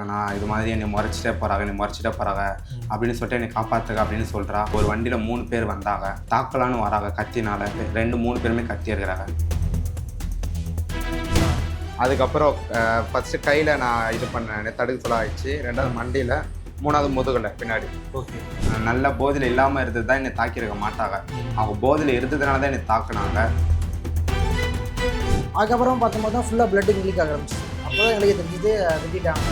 நான் இது மாதிரி என்னை முறைச்சிட்டே போறாங்க என்னை முறைச்சிட்டே போறாங்க அப்படின்னு சொல்லிட்டு என்னை காப்பாத்துக்க அப்படின்னு சொல்றா. ஒரு வண்டியில மூணு பேர் வந்தாங்க. தாக்கலான்னு வராங்க கத்தினால. ரெண்டு மூணு பேருமே கத்தி இருக்கிறாங்க. அதுக்கப்புறம் ஃபர்ஸ்ட் கையில நான் இது பண்ணேன். தடுக்க சொல்ல ஆயிடுச்சு. ரெண்டாவது மண்டியில மூணாவது முதுகுல பின்னாடி. ஓகே. நல்ல போதையில் இல்லாமல் இருந்தது தான் என்னை தாக்கியிருக்க மாட்டாங்க. அவங்க போதையில் இருந்ததுனால தான் என்னை தாக்குனாங்க. அதுக்கப்புறம் பார்க்கும்போது தான் ஃபுல்லாக பிளட் லீக் ஆக ஆரம்பிச்சு அப்போ தான் எங்களுக்கு தெரிஞ்சது வெட்டிட்டாங்க.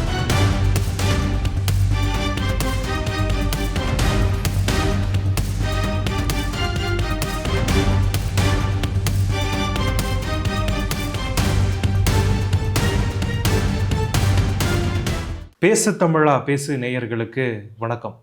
பேசு தமிழா பேசு நேயர்களுக்கு வணக்கம்.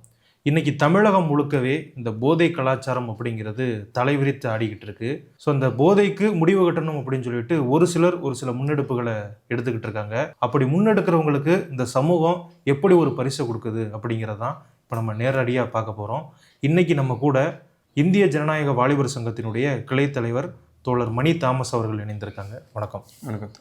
இன்றைக்கி தமிழகம் முழுக்கவே இந்த போதை கலாச்சாரம் அப்படிங்கிறது தலைவிரித்து ஆடிக்கிட்டு இருக்கு. ஸோ அந்த போதைக்கு முடிவு கட்டணும் அப்படின்னு சொல்லிட்டு ஒரு சிலர் ஒரு சில முன்னெடுப்புகளை எடுத்துக்கிட்டு இருக்காங்க. அப்படி முன்னெடுக்கிறவங்களுக்கு இந்த சமூகம் எப்படி ஒரு பரிசை கொடுக்குது அப்படிங்கிறதான் இப்போ நம்ம நேரடியாக பார்க்க போகிறோம் இன்றைக்கி நம்ம கூட இந்திய ஜனநாயக வாலிபர் சங்கத்தினுடைய கிளை தலைவர் தோழர் மணி தாமஸ் அவர்கள் இணைந்திருக்காங்க. வணக்கம். வணக்கம்.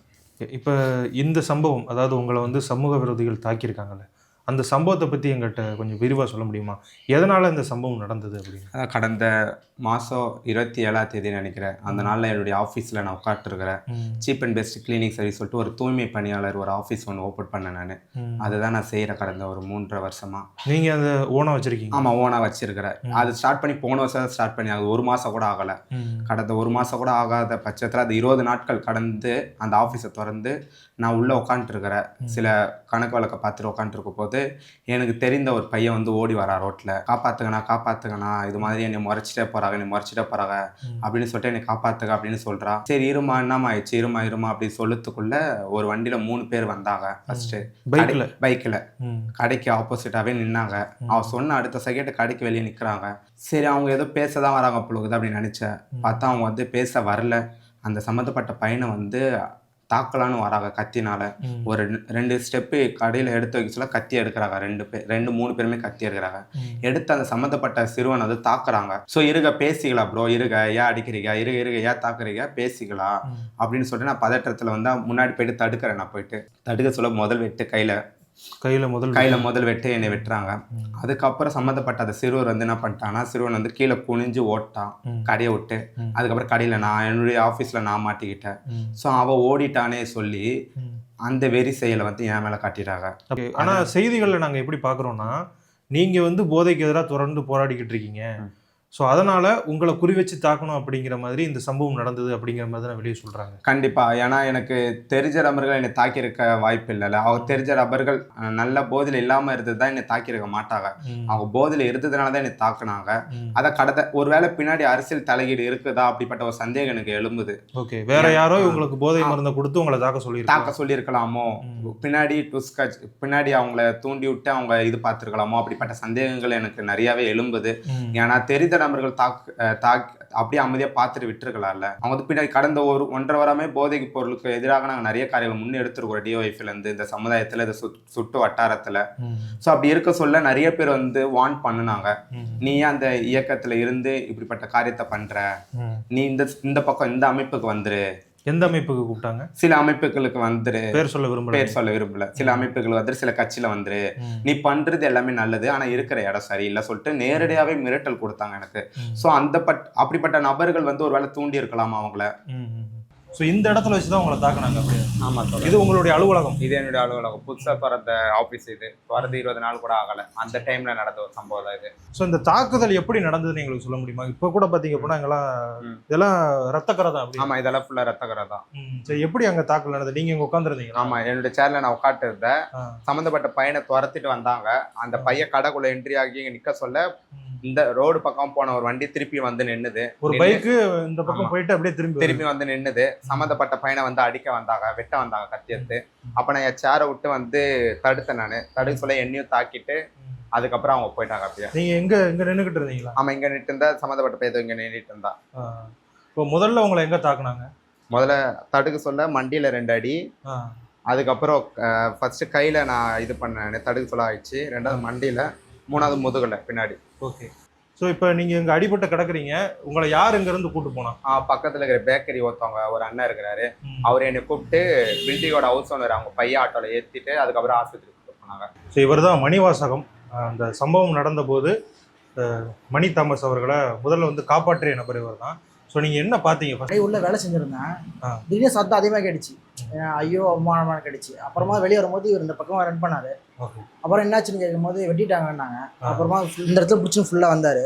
இப்போ இந்த சம்பவம் அதாவது உங்களை வந்து சமூக விரோதிகள் தாக்கியிருக்காங்கல்ல அந்த சம்பவத்தை பற்றி எங்கள்கிட்ட கொஞ்சம் விரிவாக சொல்ல முடியுமா? எதனால் இந்த சம்பவம் நடந்தது அப்படின்னு? கடந்த மாதம் இருபத்தி ஏழாம் தேதி நினைக்கிறேன். அந்த நாளில் என்னுடைய ஆஃபீஸில் நான் உட்காந்துருக்கிறேன் cheap and best clinic service சொல்லிட்டு ஒரு தூய்மை பணியாளர் ஒரு ஆஃபீஸ் ஒன்று ஓப்பன் பண்ணேன் நான். அதுதான் நான் செய்கிறேன் கடந்த ஒரு மூன்றரை வருஷமா. நீங்கள் அந்த ஓனம் வச்சுருக்கீங்க? ஆமாம் ஓனாக வச்சிருக்கிறேன். அது ஸ்டார்ட் பண்ணி போன வருஷம் ஸ்டார்ட் பண்ணி அது ஒரு மாதம் கூட ஆகலை. கடந்த ஒரு மாதம் கூட ஆகாத பட்சத்தில் அது இருபது நாட்கள் கடந்து அந்த ஆஃபீஸை திறந்து நான் உள்ளே உட்காந்துருக்கிறேன் சில கணக்கு வழக்கை பார்த்துட்டு உட்காந்துருக்க போது எனக்கு தெரிந்த ஒரு பையன் வந்து ஓடி வரா ரோட்டில் காப்பாற்றுங்கண்ணா காப்பாற்றுங்கண்ணா இது மாதிரி என்னை முறைச்சிட்டே போகிறாங்க என்னை முறைச்சிட்டே போகிறாங்க அப்படின்னு சொல்லிட்டு என்னை காப்பாற்றுங்க அப்படின்னு சொல்கிறா சரி இருமா என்னம்மா ஆயிடுச்சு? இருமா இருமா அப்படின்னு சொல்லத்துக்குள்ள ஒரு வண்டியில் மூணு பேர் வந்தாங்க ஃபஸ்ட்டு பைக்கில் பைக்கில் கடைக்கு ஆப்போசிட்டாகவே நின்னாங்க. அவ சொன்ன அடுத்த செகண்ட் கடைக்கு வெளியே நிற்கிறாங்க சரி அவங்க ஏதோ பேச தான் வராங்க பொழுது அப்படின்னு நினச்சேன். பார்த்தா அவங்க வந்து பேச வரல. அந்த சம்மந்தப்பட்ட பையனை வந்து தாக்கலான்னு வராங்க கத்தினால. ஒரு ரெண்டு- ஸ்டெப்பு கடையில் எடுத்து வைக்க சொல்ல கத்தி எடுக்கிறாங்க. ரெண்டு பேர் ரெண்டு மூணு பேருமே கத்தி எடுக்கிறாங்க. எடுத்து அந்த சம்மந்தப்பட்ட சிறுவனை வந்து தாக்குறாங்க. ஸோ இருங்க பேசிக்கலாம் ப்ரோ இருங்க. ஏன் அடிக்கிறீங்க? இருங்க இருங்க. ஏன் தாக்குறீங்க? பேசிக்கலாம். அப்படின்னு சொல்லிட்டு நான் பதற்றத்தில் வந்து முன்னாடி போயிட்டு தடுக்கிறேன் நான் போயிட்டு. தடுக்க சொல்ல முதல் வெட்டு கையில். கையில் முதல் கையில முதல் வெட்டு என்னை வெட்டுறாங்க அதுக்கப்புறம் சம்மந்தப்பட்ட அந்த சிறுவர் வந்து என்ன பண்ணிட்டான்னா சிறுவன் வந்து கீழே குனிஞ்சு ஓட்டான். கடையை விட்டு. அதுக்கப்புறம் கடையில நான் என்னுடைய ஆஃபீஸில் நான் மாட்டிக்கிட்டேன். ஸோ அவ ஓடிட்டானே சொல்லி. அந்த வெறி செயலை வந்து என் மேலே காட்டிட்டாங்க ஆனால் செய்திகளில் நாங்கள் எப்படி பார்க்குறோன்னா நீங்கள் வந்து போதைக்கு எதிராக தொடர்ந்து போராடிக்கிட்டு இருக்கீங்க. ஸோ அதனால் உங்களை குறி வச்சு தாக்கணும் அப்படிங்கிற மாதிரி இந்த சம்பவம் நடந்தது அப்படிங்கிற மாதிரி தான் வெளியே சொல்கிறாங்க கண்டிப்பா. ஏன்னா எனக்கு தெரிஞ்ச நபர்கள் என்னை தாக்கியிருக்க வாய்ப்பு இல்லைல்ல. அவங்க தெரிஞ்ச நபர்கள் நல்ல போதையில் இல்லாம இருந்தது தான் என்னை தாக்கியிருக்க மாட்டாங்க. அவங்க போதையில் இருந்ததுனால தான் என்னை தாக்குனாங்க. அதை கடந்த ஒருவேளை பின்னாடி அரசியல் தலையீடு இருக்குதா அப்படிப்பட்ட ஒரு சந்தேகம் எனக்கு எழும்புது. ஓகே. வேற யாரோ ஆ. இவங்களுக்கு போதை. மருந்தை கொடுத்து உங்களை தாக்க சொல்லியிருக்காங்க தாக்க சொல்லியிருக்கலாமோ. பின்னாடி டுஸ்கச் பின்னாடி அவங்கள தூண்டி விட்டு அவங்க இது பார்த்துருக்கலாமோ? அப்படிப்பட்ட சந்தேகங்கள் எனக்கு நிறையவே எழும்புது. ஏன்னா தெரிந்த நபர்கள் அஹ் தாக் அப்படியே அமைதியாக பார்த்துட்டு விட்டுருக்கலாம்ல அவங்க வந்து பின்னாடி கடந்த ஒரு ஒன்றரை வாரமே போதைக்கு பொருளுக்கு எதிராக நாங்கள் நிறைய காரியங்கள் முன்னெடுத்துருக்கோம் டிஓஎஃப்ல இருந்து இந்த சமுதாயத்தில் இந்த சுட்டு வட்டாரத்தில். ஸோ அப்படி இருக்க சொல்ல நிறைய பேர் வந்து வார்ன் பண்ணுனாங்க. நீ அந்த இயக்கத்தில் இருந்து இப்படிப்பட்ட காரியத்தை பண்ற ம். நீ இந்த இந்த பக்கம் இந்த அமைப்புக்கு வந்துரு எந்த அமைப்புக்கு கூப்பிட்டாங்க? சில அமைப்புகளுக்கு வந்துரு. பேர் சொல்ல விரும்பல. பேர் சொல்ல விரும்பல. சில அமைப்புகள் வந்துரு சில கட்சியில வந்துரு. நீ பண்றது எல்லாமே நல்லது ஆனா இருக்கிற இடம் சரியில்லை சொல்லிட்டு நேரடியாவே மிரட்டல் கொடுத்தாங்க எனக்கு. சோ அந்த பட் அப்படிப்பட்ட நபர்கள் வந்து ஒருவேளை தூண்டி இருக்கலாம் அவங்கள? ஸோ இந்த இடத்துல வச்சு தான் உங்களை தாக்குனாங்க அப்படியே. ஆமா இது உங்களுடைய அலுவலகம்? இது என்னுடைய அலுவலகம். புதுசா திறந்த ஆபீஸ் இது. திறந்து இருபது நாள் கூட ஆகல. அந்த டைம்ல நடந்த ஒரு சம்பவம் தான் இது. ஸோ இந்த தாக்குதல் எப்படி நடந்ததுன்னு எங்களுக்கு சொல்ல முடியுமா? இப்போ கூட பார்த்தீங்க அப்படின்னா எங்கெல்லாம். இதெல்லாம் ரத்தக்கரை தான் அப்படி. ஆமா இதெல்லாம் ஃபுல்லா ரத்தகரை தான். சரி எப்படி அங்கே தாக்கல் நடந்தது? நீங்கள் இங்கே உட்காந்துருந்தீங்களா ஆமா என்னுடைய சேர்ல நான் இருந்தேன் ஆ. சம்மந்தப்பட்ட பையனை துரத்திட்டு வந்தாங்க. அந்த பையன் கடைக்குள்ள என்ட்ரி ஆகி இங்க நிக்க சொல்ல. இந்த ரோடு பக்கம் போன ஒரு வண்டி திருப்பி வந்து நின்னுது. ஒரு பைக்கு இந்த பக்கம். போயிட்டு அப்படியே திரும்பி திரும்பி வந்து நின்னுது. சம்மந்தப்பட்ட பையனை வந்து அடிக்க வந்தாங்க வெட்ட வந்தாங்க கத்தி எடுத்து. அப்ப நான் என் சேரை விட்டு வந்து தடுத்தேன் நான். தடுக்க சொல்ல என்னையும் தாக்கிட்டு. அதுக்கப்புறம் அவங்க போயிட்டாங்க அப்படியே. நீங்க எங்க எங்க நின்றுகிட்டு இருந்தீங்களா? ஆமா இங்க நின்று இருந்தா சம்மந்தப்பட்ட பையன் இங்க நின்றுட்டு இருந்தா. இப்போ முதல்ல உங்களை எங்க தாக்குனாங்க? முதல்ல தடுக்க சொல்ல மண்டியில ரெண்டு அடி. அதுக்கப்புறம் ஃபர்ஸ்ட் கையில நான் இது பண்ணேன் தடுக்க சொல்ல ஆயிடுச்சு. ரெண்டாவது மண்டியில மூணாவது முதுகுல பின்னாடி. ஓகே. ஸோ இப்போ நீங்க இங்க அடிபட்டு கிடக்குறீங்க. உங்களை யார் இங்க இருந்து கூட்டு போனா? ஆ, பக்கத்துல இருக்கிற பேக்கரி ஒருத்தவங்க ஒரு அண்ணன் இருக்கிறாரு. அவர் என்னை கூப்பிட்டு பில்டிங்கோட ஹவுஸ் ஓனர் அவங்க பையன் ஆட்டோல ஏத்திட்டு அதுக்கப்புறம் ஆஸ்பத்திரி கூப்பிட்டு போனாங்க. நாங்கள் ஸோ இவர் தான் மணிவாசகம். அந்த சம்பவம் நடந்தபோது மணி தாமஸ் அவர்களை முதல்ல வந்து காப்பாற்றிய நபர் இவர் தான். ஸோ நீங்கள் என்ன பார்த்தீங்க? அப்படியே உள்ள வேலை செஞ்சிருந்தேன். திடீர்னு சத்தம் அதிகமாக கேட்டுச்சு. அஹ் ஐயோ அவமானமாக கேட்டுச்சு. அப்புறமா வெளியே வரும்போது இவர் இந்த பக்கமாக ரன் பண்ணாரு. அப்புறம் என்னாச்சுன்னு கேட்கும்போது வெட்டிட்டாங்கன்னாங்க. அப்புறமா இந்த இடத்துல பிடிச்சி ஃபுல்லாக வந்தார்.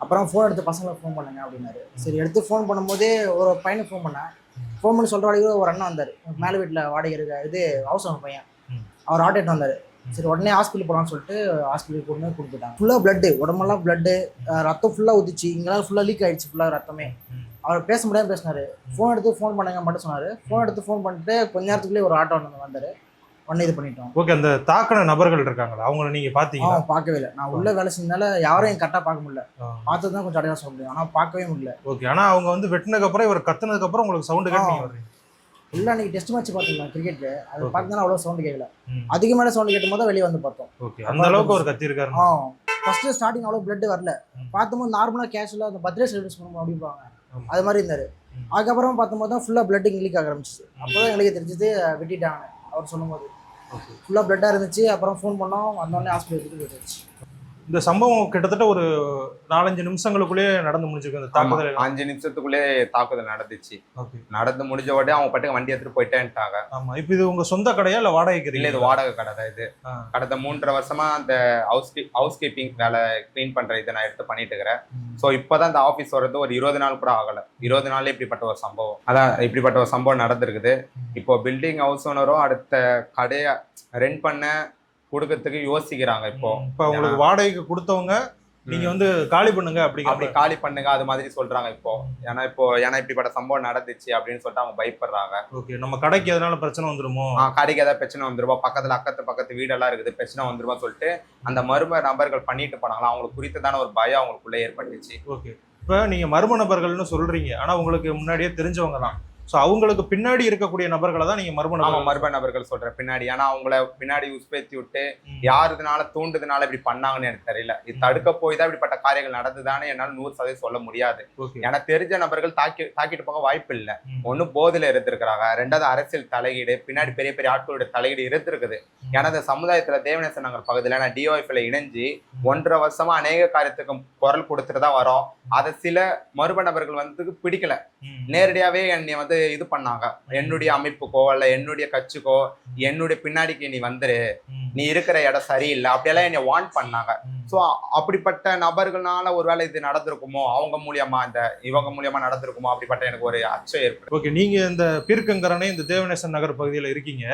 அப்புறம் ஃபோன் எடுத்து பசங்களுக்கு ஃபோன் பண்ணுங்க அப்படின்னாரு. சரி எடுத்து ஃபோன் பண்ணும்போதே ஒரு பையனுக்கு ஃபோன் பண்ணேன். ஃபோன் பண்ணி சொல்கிற வரைக்கும் ஒரு அண்ணன் வந்தார். மேலே வீட்டில் வாடகை இருக்க இது ஹவுஸ் பையன். அவர் ஆட்டேட் வந்தார். சரி உடனே ஹாஸ்பிட்டல் போகலான்னு சொல்லிட்டு ஹாஸ்பிட்டல் கொண்டு போய் கொடுத்துட்டாங்க. ஃபுல்லாக பிளட்டு உடம்பெல்லாம் பிளட்டு ரத்தம் ஃபுல்லாக ஊதிச்சு இங்கெல்லாம் ஃபுல்லாக லீக் ஆயிடுச்சு ஃபுல்லாக ரத்தமே. அவர் பேச முடியாம பேசினாரு. ஃபோன் எடுத்து ஃபோன் பண்ணுங்க மட்டும் சொன்னார். ஃபோன் எடுத்து ஃபோன் பண்ணிட்டு கொஞ்ச நேரத்துக்குள்ளே ஒரு ஆட்டோ வந்து வந்தார். உடனே இது பண்ணிட்டோம். ஓகே அந்த தாக்கின நபர்கள் இருக்காங்களா? அவங்கள நீங்கள் பார்த்தீங்களா அவன் பார்க்கவே இல்லை. நான் உள்ள வேலை செஞ்சனால யாரையும் கரெக்டாக பார்க்க முடியல. பார்த்தது தான் கொஞ்சம் அடையாளம் சொல்ல முடியும். ஆனால் பார்க்கவே முடியல. ஓகே ஆனால் அவங்க வந்து வெட்டினதுக்கு அப்புறம் இவர் கத்துனதுக்கு அப்புறம் உங்களுக்கு சவுண்டு கேட்டு இல்லை அன்னைக்கு டெஸ்ட் மேட்ச் பார்த்துக்கலாம் கிரிக்கெட் அது. பார்த்தா அவ்வளோ சவுண்ட் கேட்கல. மேலே சவுண்ட் கேட்டும் போது வெளியே வந்து பார்த்தோம். ஓகே அந்த அளவுக்கு ஒரு கத்தி இருக்காரு ஆ. ஃபர்ஸ்ட் ஸ்டார்டிங் அவ்வளோ பிளட் வரல. ம். பார்க்கும்போது நார்மலாக கேஷுவலாக அந்த பர்த்டே செலிப்ரேட் பண்ணுவோம் அப்படிம்பாங்க. ஆமா. அது மாதிரி இருந்தார். அதுக்கப்புறம் பார்க்கும்போது தான் ஃபுல்லாக பிளட் லீக் ஆக ஆரம்பிச்சிச்சு. அப்போ தான் எங்களுக்கு தெரிஞ்சது வெட்டிட்டாங்க. அவர் சொல்லும்போது. ஃபுல்லாக பிளட்டாக இருந்துச்சு. அப்புறம் ஃபோன் பண்ணோம். வந்தோடனே ஹாஸ்பிட்டல் எடுத்துட்டு போயிடுச்சு இந்த சம்பவம் கிட்டத்தட்ட ஒரு நாலஞ்சு நிமிஷங்களுக்குள்ளேயே நடந்து முடிஞ்சிருக்கு அந்த தாக்குதல். அஞ்சு நிமிஷத்துக்குள்ளே தாக்குதல் நடந்துச்சு. நடந்து முடிஞ்ச உடனே அவங்க பாட்டுக்கு வண்டி எடுத்துட்டு போயிட்டேன்ட்டாங்க. ஆமா இப்போ இது உங்க சொந்த கடையா இல்ல வாடகைக்கு இல்ல இது? வாடகை கடை தான் இது. கடந்த மூன்றரை வருஷமா அந்த ஹவுஸ் ஹவுஸ் கீப்பிங் வேலை க்ளீன் பண்ற இதை நான் எடுத்து பண்ணிட்டு இருக்கிறேன். ஸோ இப்போதான் இந்த ஆஃபீஸ் வர்றது ஒரு இருபது நாள் கூட ஆகல. இருபது நாள்ல இப்படிப்பட்ட ஒரு சம்பவம். அதான் இப்படிப்பட்ட ஒரு சம்பவம் நடந்திருக்குது. இப்போ பில்டிங் ஹவுஸ் ஓனரும் அடுத்த கடையை ரெண்ட் பண்ண கொடுக்கறதுக்கு யோசிக்கிறாங்க இப்போ. இப்போ உங்களுக்கு வாடகைக்கு கொடுத்தவங்க நீங்க வந்து காலி பண்ணுங்க அப்படி அப்படிங்கிற காலி பண்ணுங்க அது மாதிரி சொல்றாங்க இப்போ. ஏன்னா இப்போ ஏன்னா இப்படிப்பட்ட சம்பவம் நடந்துச்சு அப்படின்னு சொல்லிட்டு அவங்க பயப்படுறாங்க. ஓகே நம்ம கடைக்கு எதனால பிரச்சனை வந்துருமோ? கடைக்கு ஏதாவது பிரச்சனை வந்துருவா பக்கத்துல அக்கத்து பக்கத்து வீடெல்லாம் இருக்குது பிரச்சனை வந்துருவா சொல்லிட்டு அந்த மர்ம நபர்கள் பண்ணிட்டு போனாங்களா? அவங்களுக்கு குறித்ததான ஒரு பயம் அவங்களுக்குள்ள ஏற்பட்டுச்சு. ஓகே. இப்போ நீங்க மர்ம நபர்கள்னு சொல்றீங்க. ஆனா உங்களுக்கு முன்னாடியே தெரிஞ்சவங்க தான் ஸோ அவங்களுக்கு பின்னாடி இருக்கக்கூடிய நபர்களை தான் நீங்க மர்ம நபர்கள். மர்ம நபர்கள் சொல்றேன் பின்னாடி. ஏன்னா அவங்கள பின்னாடி உஸ்பேத்தி விட்டு. யார் இதனால தூண்டுதனால இப்படி பண்ணாங்கன்னு எனக்கு தெரியல. இது தடுக்க போய் தான் இப்படிப்பட்ட காரியங்கள் நடந்துதானே என்னால நூறு சதவீதம் சொல்ல முடியாது. எனக்கு தெரிஞ்ச நபர்கள் தாக்கி தாக்கிட்டு போக வாய்ப்பு இல்லை. ம். ஒண்ணு போதையில இருந்திருக்கிறாங்க. ரெண்டாவது அரசியல் தலையீடு பின்னாடி பெரிய பெரிய ஆட்களோட தலையீடு இருந்திருக்குது. ஏன்னா இந்த சமுதாயத்துல தேவநேசன் நகர் பகுதியில நான் டிஓஎஃப்ல இணைஞ்சு ஒன்றரை வருஷமா அநேக காரியத்துக்கு குரல் கொடுத்துட்டு தான் வரோம். அதை சில மர்ம நபர்கள் வந்து பிடிக்கல. நேரடியாவே என்னை வந்து இது பண்ணாங்க என்னுடைய அமைப்புக்கோ இல்ல என்னுடைய கட்சிக்கோ என்னுடைய பின்னாடிக்கு நீ வந்துரு. நீ இருக்கிற இடம் சரியில்லை அப்படியெல்லாம் என்னை வார்ன் பண்ணாங்க. ஸோ அப்படிப்பட்ட நபர்களால ஒருவேளை இது நடந்திருக்குமோ? அவங்க மூலியமா இந்த இவங்க மூலியமா நடந்திருக்குமோ? அப்படிப்பட்ட எனக்கு ஒரு அச்சம் ஏற்படும் ஓகே நீங்க இந்த பீர்க்கங்கரணை இந்த தேவநேசன் நகர் பகுதியில் இருக்கீங்க.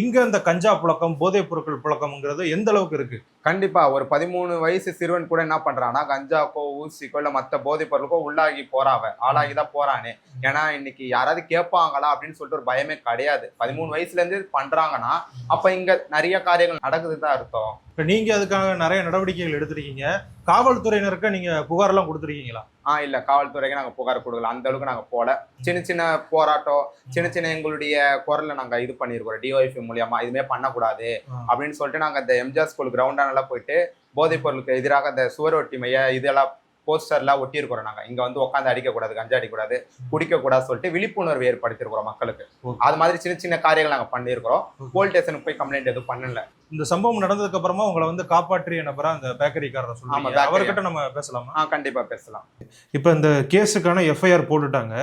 இங்க இந்த கஞ்சா புழக்கம் போதைப் பொருட்கள் புழக்கம்ங்கிறது எந்த அளவுக்கு இருக்கு? கண்டிப்பா ஒரு பதிமூணு வயசு சிறுவன் கூட என்ன பண்றான்னா கஞ்சாக்கோ ஊசிக்கோ இல்ல மத்த போதைப் பொருளுக்கோ உள்ளாகி போறாவ. ஆளாகி தான் போறானே. ஏன்னா இன்னைக்கு யாராவது கேட்பாங்களா அப்படின்னு சொல்லிட்டு ஒரு பயமே கிடையாது. பதிமூணு வயசுல இருந்து பண்றாங்கன்னா அப்ப இங்க நிறைய காரியங்கள் நடக்குதுன்னு தான் அர்த்தம். இப்போ நீங்க அதுக்காக நிறைய நடவடிக்கைகள் எடுத்திருக்கீங்க. காவல்துறையினருக்கு நீங்க புகாரெல்லாம் கொடுத்துருக்கீங்களா? ஆ இல்ல. காவல்துறைக்கு நாங்க புகார் கொடுக்கல. அந்த அளவுக்கு நாங்க போல. சின்ன சின்ன போராட்டம் சின்ன சின்ன எங்களுடைய குரல்ல நாங்க இது பண்ணிருக்கோம். டிஒய்ஃபி மூலியமா இதுமே பண்ணக்கூடாது அப்படின்னு சொல்லிட்டு நாங்க இந்த எம்ஜிஆர் ஸ்கூல் கிரவுண்டானெல்லாம் போயிட்டு போதைப் பொருளுக்கு எதிராக அந்த சுவர் ஒட்டிமைய இதெல்லாம் போஸ்டர்லாம் ஒட்டியிருக்கிறோம் நாங்க. இங்க வந்து உட்காந்து அடிக்கக்கூடாது கஞ்சா அடிக்கக்கூடாது குடிக்கக்கூடாது சொல்லிட்டு விழிப்புணர்வு ஏற்படுத்தியிருக்கிறோம் மக்களுக்கு. அது மாதிரி சின்ன சின்ன காரியங்கள் நாங்க பண்ணியிருக்கிறோம். போலீஸ் ஸ்டேஷனுக்கு போய் கம்ப்ளைண்ட் எதுவும் பண்ணல. இந்த சம்பவம் நடந்ததுக்கு அப்புறமா உங்களை வந்து காப்பாற்றிய நபரா அந்த பேக்கரிக்காரரை சொல்லுவாங்க. அவர்கிட்ட நம்ம பேசலாமா? கண்டிப்பா பேசலாம். இப்போ இந்த கேஸுக்கான எஃப்ஐஆர் போட்டுட்டாங்க.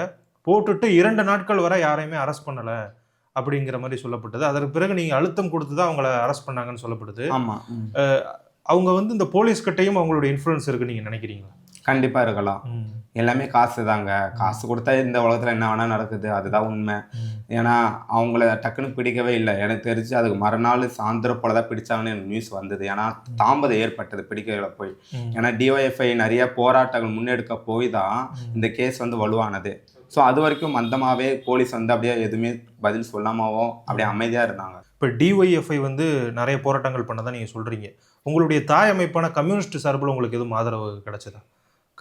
போட்டுட்டு இரண்டு நாட்கள் வரை யாரையுமே அரெஸ்ட் பண்ணல அப்படிங்கிற மாதிரி சொல்லப்பட்டது. அதற்கு பிறகு நீங்க அழுத்தம் கொடுத்து தான் அவங்கள அரெஸ்ட் பண்ணாங்கன்னு சொல்லப்படுது. ஆமா அவங்க வந்து இந்த போலீஸ் கிட்டையும் அவங்களோட இன்ஃப்ளூயன்ஸ் இருக்கு நீங்க நினைக்கிறீங்களா? கண்டிப்பா இருக்கலாம். எல்லாமே காசு தாங்க காசு கொடுத்தா இந்த உலகத்துல என்ன வேணா நடக்குது. அதுதான் உண்மை. ஏன்னா அவங்கள டக்குன்னு பிடிக்கவே இல்லை. எனக்கு தெரிஞ்சு அதுக்கு மறுநாள் சாயந்தரம் போல தான் பிடிச்சாங்கன்னு எனக்கு நியூஸ் வந்தது. ஏன்னா தாமதம் ஏற்பட்டது பிடிக்கல போய். ஏன்னா டிஒஎஃப்ஐ நிறைய போராட்டங்கள் முன்னெடுக்க போய் தான் இந்த கேஸ் வந்து வலுவானது. ஸோ அது வரைக்கும் மந்தமாவே போலீஸ் வந்து அப்படியே எதுவுமே பதில் சொல்லாமவோ அப்படியே அமைதியா இருந்தாங்க. இப்போ டிஒய்எஃப்ஐ வந்து நிறைய போராட்டங்கள் பண்ணதான் நீங்கள் சொல்கிறீங்க உங்களுடைய தாய் அமைப்பான கம்யூனிஸ்ட் சார்பில் உங்களுக்கு எதுவும் ஆதரவு கிடைச்சதா?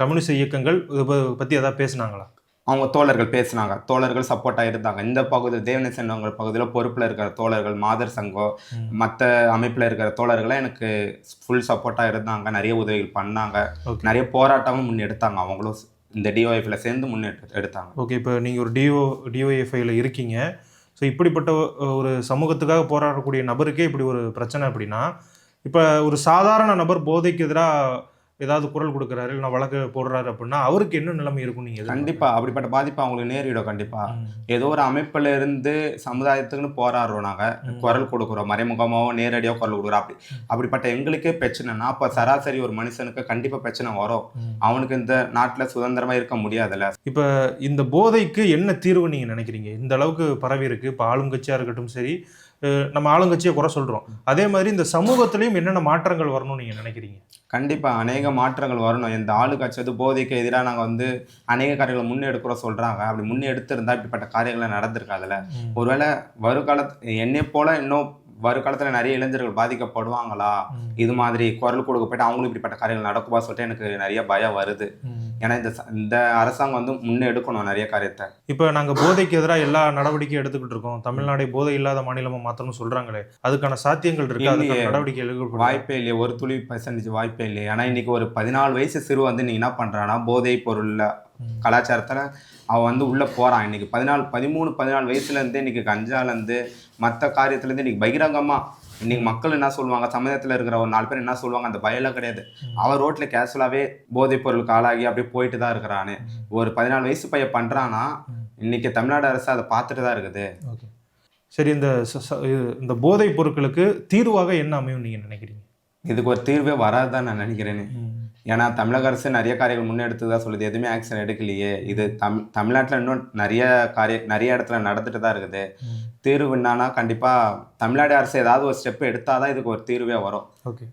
கம்யூனிஸ்ட் இயக்கங்கள் இதை பற்றி எதாவது பேசுனாங்களா? அவங்க தோழர்கள் பேசினாங்க. தோழர்கள் சப்போர்ட்டாக இருந்தாங்க இந்த பகுதி தேவநேசன் அவங்க பகுதியில் பொறுப்பில் இருக்கிற தோழர்கள் மாதர் சங்கம். மற்ற அமைப்பில் இருக்கிற தோழர்கள்லாம் எனக்கு ஃபுல் சப்போர்ட்டாக இருந்தாங்க. நிறைய உதவிகள் பண்ணாங்க. நிறைய போராட்டமும் முன்னெடுத்தாங்க. அவங்களும் இந்த டிஒஎஃப்ல சேர்ந்து முன்னெடுத்து எடுத்தாங்க. ஓகே இப்போ நீங்கள் ஒரு டிஓ டிஒஎஃப்ஐயில் இருக்கீங்க. ஸோ இப்படிப்பட்ட ஒரு சமூகத்துக்காக போராடக்கூடிய நபருக்கே இப்படி ஒரு பிரச்சனை அப்படின்னா இப்போ ஒரு சாதாரண நபர் போதைக்கு எதிராக ஏதாவது குரல் கொடுக்குறாரு இல்லைன்னா வழக்கு போடுறாரு அப்படின்னா அவருக்கு என்ன நிலைமை இருக்கும் நீங்கள் கண்டிப்பா. அப்படிப்பட்ட பாதிப்பு அவங்களுக்கு நேரிடும் கண்டிப்பா. ஏதோ ஒரு அமைப்புல இருந்து சமுதாயத்துக்குன்னு போராடுறோம் நாங்க. ம். குரல் கொடுக்குறோம் மறைமுகமாவோ நேரடியோ குரல் கொடுக்குறோம். அப்படி அப்படிப்பட்ட எங்களுக்கே பிரச்சனைனா அப்ப சராசரி ஒரு மனுஷனுக்கு கண்டிப்பா பிரச்சனை வரும். அவனுக்கு இந்த நாட்டுல சுதந்திரமா இருக்க முடியாதுல்ல. இப்போ இந்த போதைக்கு என்ன தீர்வு நீங்கள் நினைக்கிறீங்க? இந்த அளவுக்கு பரவி இருக்கு. இப்போ ஆளுங்கட்சியாக இருக்கட்டும் சரி நம்ம ஆளுங்கட்சியை குறை சொல்கிறோம் அதே மாதிரி இந்த சமூகத்திலையும் என்னென்ன மாற்றங்கள் வரணும்னு நீங்கள் நினைக்கிறீங்க? கண்டிப்பா அநேக மாற்றங்கள் வரணும். இந்த ஆளுக்கட்சி வந்து போதைக்கு எதிராக நாங்க வந்து அநேக காரியங்களை முன்னெடுக்கிறோம் சொல்றாங்க. அப்படி முன்னெடுத்திருந்தா இப்படிப்பட்ட காரியங்கள் நடந்திருக்காதுல்ல. ஒருவேளை வருகாலத்து என்னை போல இன்னும் வருகாலத்துல நிறைய இளைஞர்கள் பாதிக்கப்படுவாங்களா? இது மாதிரி குரல் கொடுக்க போயிட்டு அவங்களும் இப்படிப்பட்ட காரியங்கள் நடக்குமா சொல்லிட்டு எனக்கு நிறைய பயம் வருது. ஏன்னா இந்த இந்த அரசாங்கம் வந்து முன்னே எடுக்கணும் நிறைய காரியத்தை. இப்போ நாங்கள் போதைக்கு எதிராக எல்லா நடவடிக்கையும் எடுத்துக்கிட்டு இருக்கோம். தமிழ்நாடே போதை இல்லாத மாநிலமா மாற்றணும்னு சொல்றாங்களே. அதுக்கான சாத்தியங்கள் இருக்கு? அதுக்கான. நடவடிக்கை வாய்ப்பே இல்லையே. ஒரு துளி பர்சன்டேஜ் வாய்ப்பே இல்லையே. ஆனா இன்னைக்கு ஒரு பதினாலு வயசு சிறு வந்து நீ என்ன பண்றான்னா போதை பொருள்ல கலாச்சாரத்துல அவன் வந்து உள்ள போறான் இன்னைக்கு பதினாலு பதிமூணு பதினாலு வயசுல இருந்தே இன்னைக்கு கஞ்சால இருந்து மற்ற காரியத்துல இருந்து இன்னைக்கு பகிரங்கமா இன்னைக்கு மக்கள் என்ன சொல்லுவாங்க? சமுதாயத்துல இருக்கிற ஒரு நாலு பேர் என்ன சொல்லுவாங்க? அந்த பயம்லாம் கிடையாது. அவன் ரோட்ல கேஷுவலாவே போதைப் பொருளுக்கு ஆளாகி அப்படியே போயிட்டு தான் இருக்கிறானு. ஒரு பதினாலு வயசு பையன் பண்றானா இன்னைக்கு தமிழ்நாடு அரசு அதை பார்த்துட்டு தான் இருக்குது. சரி இந்த இந்த போதைப் பொருட்களுக்கு தீர்வாக என்ன அமையும் நீங்க நினைக்கிறீங்க? இதுக்கு ஒரு தீர்வே வராதுதான் நான் நினைக்கிறேன். ஏன்னா தமிழக அரசு நிறைய காரியங்கள் முன்னெடுத்து தான் சொல்லுது. எதுவுமே ஆக்ஷன் எடுக்கலையே. இது தம் தமிழ்நாட்டில் இன்னும் நிறைய காரிய நிறைய இடத்துல நடந்துட்டு தான் இருக்குது தீர்வு என்னன்னா கண்டிப்பாக தமிழ்நாடு அரசு ஏதாவது ஒரு ஸ்டெப் எடுத்தால் தான் இதுக்கு ஒரு தீர்வே வரும். ஓகே.